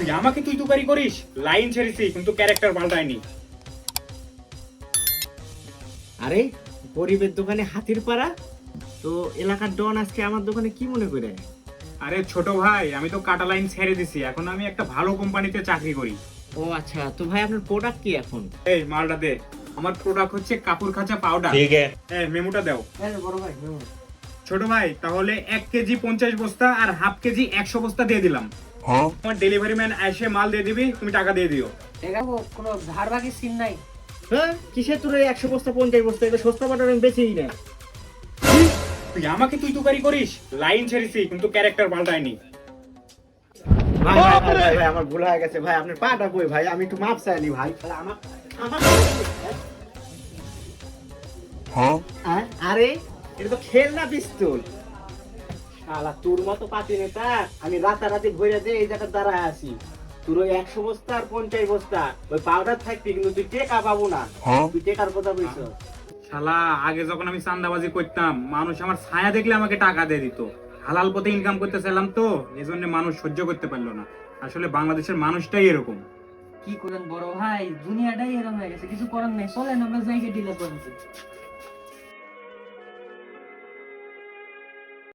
তুই আমাকে তুই তুকারি করিস? লাইন ছেড়েছি কিন্তু ক্যারেক্টার পাল্টায়নি। আরে গরিবের দোকানে হাতির পাড়া? তো এলাকার ডন আজকে আমার দোকানে কি মনে করে? আরে ছোট ভাই আমি তো কাটা লাইন ছেড়ে দিছি এখন আমি একটা ভালো কোম্পানিতে চাকরি করি। ও আচ্ছা তো ভাই আপনার প্রোডাক্ট কি এখন? এই মালটা দে। আমার প্রোডাক্ট হচ্ছে কাপুর খাঁচা পাউডার ঠিক আছে। এই মেমোটা দাও। হ্যাঁ বড় ভাই মেমো। ছোট ভাই তাহলে এক কেজি পঞ্চাশ বস্তা আর হাফ কেজি একশো বস্তা দিয়ে দিলাম। তোমার ডেলিভারি ম্যান এসে মাল দিয়ে দিবি তুমি টাকা দিয়ে দিও। দেখাবো কোনো ধার বাকি সিন নাই। হ্যাঁ? কিসের তোর এই একশো বস্তা পঞ্চাশ বস্তা? এটা সস্তা পাটার আমি বেচেই না। তুই আমাকে তুই তুকারি করিস? লাইন ছেড়েছি কিন্তু ক্যারেক্টার পাল্টায়নি। ভাই ভাই, ভাই, ভাই, ভাই, আমার ভুল হয়ে গেছে ভাই আপনার পাটা কই ভাই? আমি একটু মাপ চাইনি ভাই। ভাই, আমার আমার हाँ আরে এটা তো খেলনা পিস্তল। শালা তোর মতো পাতি নেতা আমি রাতারাতি ভরে দিয়ে এই জায়গায় দাঁড়ায় আছি। তোর ওই একশো বস্তা আর পঞ্চাশ বস্তা ওই পাউডার থাকবি কিন্তু তুই টেকা পাবো না। তুই টেকার কথা বলছ শালা আগে যখন আমি চান্দাবাজি করতাম মানুষ আমার ছায়া দেখলে আমাকে টাকা দিয়ে দিত। হালাল পথে ইনকাম করতে চাইলাম তো এই জন্য মানুষ সহ্য করতে পারল না। আসলে বাংলাদেশের মানুষটাই এরকম। কি করেন বড় ভাই দুনিয়াটাই এরকম হয়ে গেছে কিছু করার নেই চলেন আমরা ডিলে করছি